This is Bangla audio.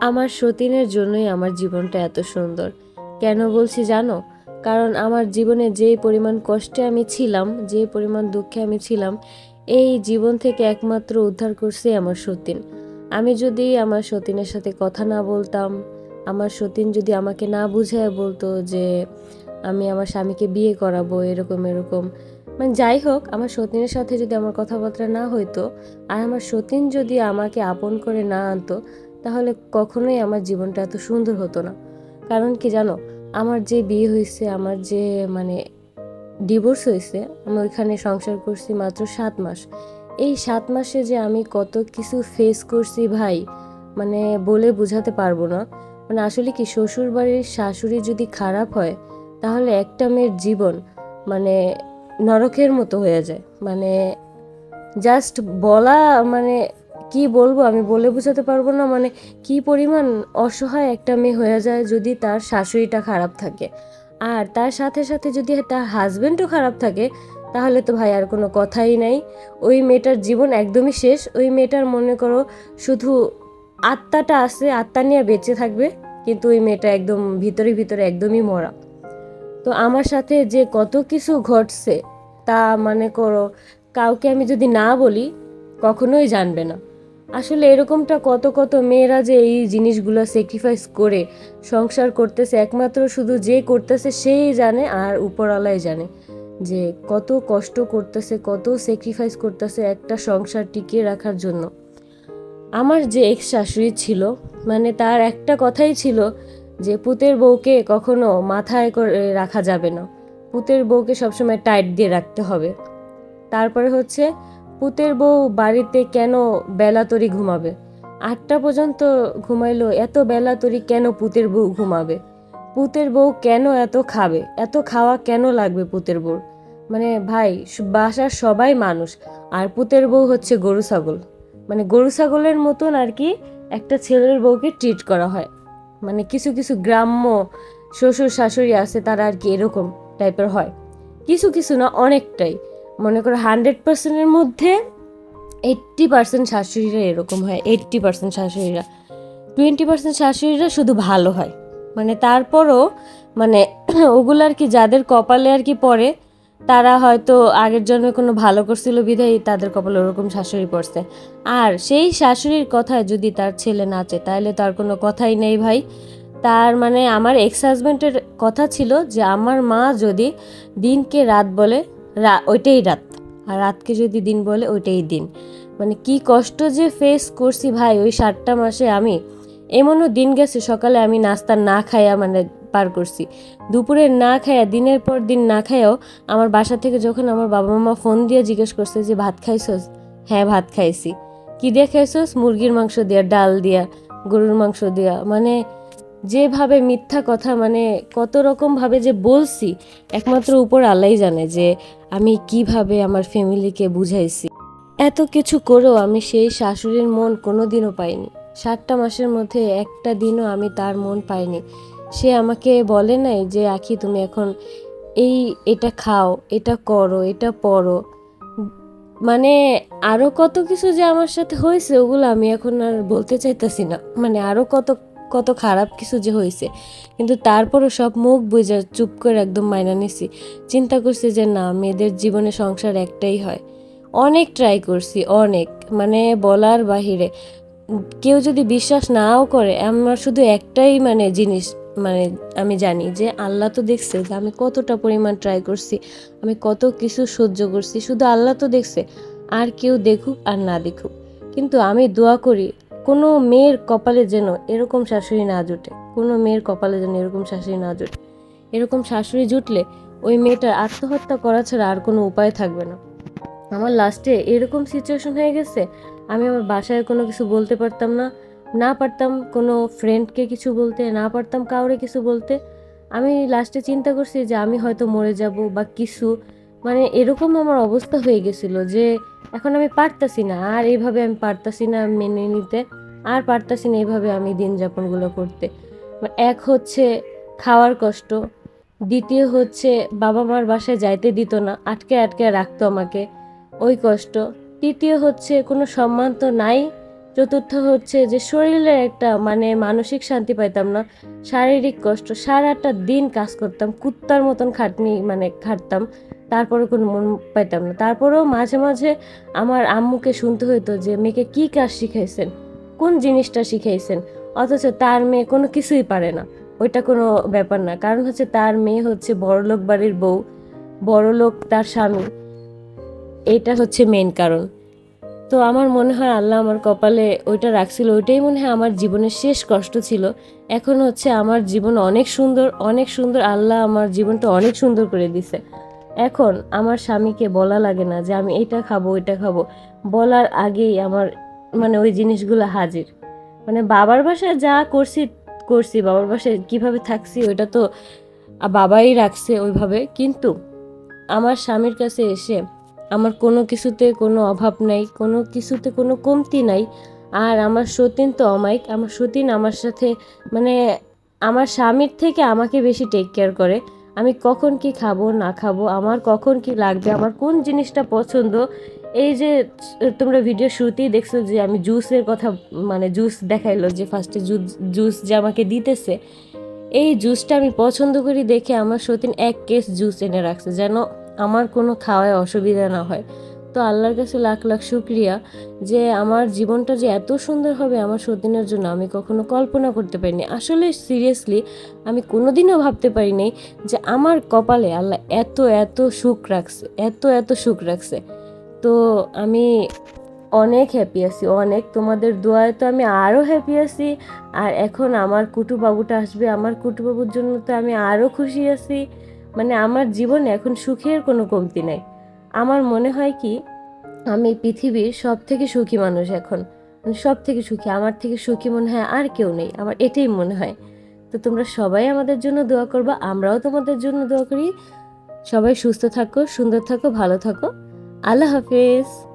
আমার সতীনের জন্যই আমার জীবনটা এত সুন্দর। কেন বলছি জানো? কারণ আমার জীবনে যেই পরিমাণ কষ্টে আমি ছিলাম যে পরিমাণ দুঃখে আমি ছিলাম, এই জীবন থেকে একমাত্র উদ্ধার করছে আমার সতীন। আমি যদি আমার সতীনের সাথে কথা না বলতাম, আমার সতীন যদি আমাকে না বুঝায় বলতো যে আমি আমার স্বামীকে বিয়ে করাবো, এরকম এরকম মানে যাই হোক, আমার সতীনের সাথে যদি আমার কথাবার্তা না হইতো, আর আমার সতীন যদি আমাকে আপন করে না আনতো তাহলে কখনোই আমার জীবনটা এত সুন্দর হতো না। কারণ কি জানো, আমার যে বিয়ে হয়েছে, আমার যে মানে ডিভোর্স হয়েছে, আমি ওইখানে সংসার করছি মাত্র সাত মাস। এই সাত মাসে যে আমি কত কিছু ফেস করছি ভাই মানে বলে বোঝাতে পারব না। মানে আসলে কি শ্বশুর বাড়ির শাশুড়ি যদি খারাপ হয়, তাহলে একটা মেয়ের জীবন মানে নরকের মতো হয়ে যায়। মানে জাস্ট বলা মানে কি বলব? আমি বলে বোঝাতে পারব না। মানে কি পরিমাণ অসহায় একটা মেয়ে হয়ে যায় যদি তার শাশুড়িটা খারাপ থাকে। আর তার সাথে সাথে যদি তার হাজব্যান্ডও খারাপ থাকে, তাহলে তো ভাই আর কোনো কথাই নাই। ওই মেয়েটার জীবন একদমই শেষ। ওই মেয়েটার মনে করো শুধু আত্মাটা আছে, আত্মা নিয়ে বেঁচে থাকবে, কিন্তু ওই মেয়েটা একদম ভিতরে ভিতরে একদমই মরা। তো আমার সাথে যে কত কিছু ঘটছে, তা মনে করো, কাউকে আমি যদি না বলি, কখনোই জানবে না। আসলে এরকমটা কত কত মেয়েরা যে এই জিনিসগুলো স্যাক্রিফাইস করে সংসার করতেছে, একমাত্র শুধু যে করতেছে সেই জানে আর উপরওয়ালাই জানে যে কত কষ্ট করতেছে, কত স্যাক্রিফাইস করতেছে একটা সংসার টিকিয়ে রাখার জন্য। আমার যে এক্স শাশুড়ি ছিল মানে তার একটা কথাই ছিল যে পুতের বউকে কখনো মাথায় করে রাখা যাবে না। পুতের বউকে সবসময় টাইট দিয়ে রাখতে হবে। তারপরে হচ্ছে পুতের বউ বাড়িতে কেন বেলা তরি ঘুমাবে? আটটা পর্যন্ত ঘুমাইলো, এত বেলা তরি কেন পুতের বউ ঘুমাবে? পুতের বউ কেন এত খাবে? এত খাওয়া কেন লাগবে পুতের বউর? মানে ভাই বাসার সবাই মানুষ, আর পুতের বউ হচ্ছে গরু ছাগল। মানে গরু ছাগলের মতন আর কি একটা ছেলের বউকে ট্রিট করা হয়। মানে কিছু কিছু গ্রাম্য শ্বশুর শাশুড়ি আছে, তারা আর কি এরকম টাইপের হয়। কিছু কিছু না, অনেকটাই। মনে করো হান্ড্রেড পার্সেন্টের মধ্যে এইট্টি পার্সেন্ট শাশুড়িরা এরকম হয়, এইট্টি পার্সেন্ট শাশুড়িরা। টোয়েন্টি পার্সেন্ট শাশুড়িরা শুধু ভালো হয়। মানে তারপরও মানে ওগুলো আর কি যাদের কপালে আর কি পড়ে, তারা হয়তো আগের জন্মে কোনো ভালো করছিল বিধায় তাদের কপালে ওরকম শাশুড়ি পড়ছে। আর সেই শাশুড়ির কথায় যদি তার ছেলে নাচে তাহলে তার কোনো কথাই নেই ভাই। তার মানে আমার এক্স হাজব্যান্ডের কথা ছিল যে, আমার মা যদি দিনকে রাত বলে রা- ওইটাই রাত। আর রাতকে যদি দিন বলে, ওইটাই দিন। মানে কি কষ্ট যে ফেস করছি ভাই, ওই সাতটা মাসে আমি। এমনও দিন গেছে, সকালে আমি নাস্তা না খাইয়া মানে পার করছি। দুপুরে না খাইয়া, দিনের পর দিন না খাইয়াও আমার বাসা থেকে যখন আমার বাবা মামা ফোন দিয়ে জিজ্ঞেস করছে যে, ভাত খাইছস? হ্যাঁ ভাত খাইছি। কী দিয়ে খাইছস? মুরগির মাংস দিয়া, ডাল দিয়া, গরুর মাংস দিয়া। মানে যেভাবে মিথ্যা কথা মানে কত রকম ভাবে যে বলছি, একমাত্র উপর আল্লাহ জানে যে আমি কীভাবে আমার ফ্যামিলিকে বুঝাইছি। এত কিছু করেও আমি সেই শাশুড়ির মন কোনোদিনও পাইনি। সাতটা মাসের মধ্যে একটা দিনও আমি তার মন পাইনি। সে আমাকে বলে নাই যে, আখি, তুমি এখন এই, এটা খাও, এটা করো, এটা পড়ো। মানে আরও কত কিছু যে আমার সাথে হয়েছে, ওগুলো আমি এখন আর বলতে চাইতেছি না। মানে আরও কত কত খারাপ কিছু যে হয়েছে। কিন্তু তারপরও সব মুখ বুঝে চুপ করে একদম মাইনা নিছি। চিন্তা করছি যে না, মেয়েদের জীবনে সংসার একটাই হয়। অনেক ট্রাই করছি, অনেক। মানে বলার বাহিরে কেউ যদি বিশ্বাস নাও করে, আমার শুধু একটাই মানে জিনিস মানে আমি জানি যে আল্লাহ তো দেখছে যে আমি কতটা পরিমাণ ট্রাই করছি, আমি কত কিছু সহ্য করছি। শুধু আল্লাহ তো দেখছে, আর কেউ দেখুক আর না দেখুক। কিন্তু আমি দোয়া করি কোনো মেয়ের কপালে যেন এরকম শাশুড়ি না জুটে, কোনো মেয়ের কপালে যেন এরকম শাশুড়ি না জুটে, এরকম শাশুড়ি জুটলে ওই মেয়েটার আত্মহত্যা করা ছাড়া আর কোনো উপায় থাকবে না। আমার লাস্টে এরকম সিচুয়েশন হয়ে গেছে, আমি আমার বাসায় কোনো কিছু বলতে পারতাম না না পারতাম কোনো ফ্রেন্ডকে কিছু বলতে, না পারতাম কাউরে কিছু বলতে। আমি লাস্টে চিন্তা করছি যে আমি হয়তো মরে যাব বা কিছু মানে এরকম আমার অবস্থা হয়ে গেছিল যে এখন আমি পারতাছি না, আর এইভাবে আমি পারতাছি না মেনে নিতে, আর পারতাছি না এইভাবে আমি দিন যাপনগুলো করতে। মানে এক হচ্ছে খাওয়ার কষ্ট, দ্বিতীয় হচ্ছে বাবা মার বাসায় যাইতে দিত না, আটকে আটকে রাখতো আমাকে ওই কষ্ট। তৃতীয় হচ্ছে কোনো সম্মান তো নাই, চতুর্থ হচ্ছে যে শরীরের একটা মানে মানসিক শান্তি পাইতাম না, শারীরিক কষ্ট, সারাটা দিন কাজ করতাম, কুত্তার মতন খাটনি মানে খাটতাম। তারপরে কোনো মন পাইতাম না। তারপরেও মাঝে মাঝে আমার আম্মুকে শুনতে হতো যে, মেয়েকে কী কাজ শিখাইছেন? কোন জিনিসটা শিখাইছেন? অথচ তার মেয়ে কোনো কিছুই পারে না। ওইটা কোনো ব্যাপার না। কারণ হচ্ছে তার মেয়ে হচ্ছে বড়লোক বাড়ির বউ, বড়লোক তার স্বামী। এটা হচ্ছে মেন কারণ। তো আমার মনে হয় আল্লাহ আমার কপালে ওইটা রাখছিল। ওইটাই মনে হয় আমার জীবনের শেষ কষ্ট ছিল। এখন হচ্ছে আমার জীবন অনেক সুন্দর অনেক সুন্দর। আল্লাহ আমার জীবনটা অনেক সুন্দর করে দিছে। এখন আমার স্বামীকে বলা লাগে না যে আমি এটা খাব, ওইটা খাব। বলার আগেই আমার মানে ওই জিনিসগুলো হাজির। মানে বাবার বাসায় যা করছি করছি। বাবার বাসায় কীভাবে থাকছি, ওইটা তো বাবাই রাখছে ওইভাবে। কিন্তু আমার স্বামীর কাছে এসে আমার কোনো কিছুতে কোনো অভাব নাই, কোনো কিছুতে কোনো কমতি নাই। আর আমার সতীন তো অমায়িক। আমার সতীন আমার সাথে মানে আমার স্বামীর থেকে আমাকে বেশি টেক কেয়ার করে। আমি কখন কি খাব, না খাব, আমার কখন কি লাগবে, আমার কোন জিনিসটা পছন্দ? এই যে তোমরা ভিডিও শুরুতেই দেখছ যে আমি জুসের কথা মানে জুস দেখাইলো যে ফার্স্টে জুস যে আমাকে দিতেছে, এই জুসটা আমি পছন্দ করি দেখে আমার সতীন এক কেস জুস এনে রাখছে, যেন আমার কোনো খাওয়ায় অসুবিধা না হয়। তো আল্লাহর কাছে লাখ লাখ শুক্রিয়া যে আমার জীবনটা যে এত সুন্দর হবে আমার সতীনের জন্য আমি কখনো কল্পনা করতে পারিনি। আসলে সিরিয়াসলি আমি কোনোদিনও ভাবতে পারিনি যে আমার কপালে আল্লাহ এত এত সুখ রাখছে, এত এত সুখ রাখছে। তো আমি অনেক হ্যাপি আছি, অনেক তোমাদের দোয়ায় তো আমি আরও হ্যাপি আছি। আর এখন আমার কুটু বাবুটা আসবে, আমার কুটুবাবুর জন্য তো আমি আরও খুশি আছি। মানে আমার জীবনে এখন সুখের কোনো কমতি নাই। আমার মনে হয় কি, আমি পৃথিবীর সব থেকে সুখী মানুষ এখন। মানে সব থেকে সুখী, আমার থেকে সুখী মনে হয় আর কেউ নেই, আমার এটাই মনে হয়। তো তোমরা সবাই আমাদের জন্য দোয়া করবা, আমরাও তোমাদের জন্য দোয়া করি। সবাই সুস্থ থাকো, সুন্দর থাকো, ভালো থাকো। আল্লাহ হাফেজ।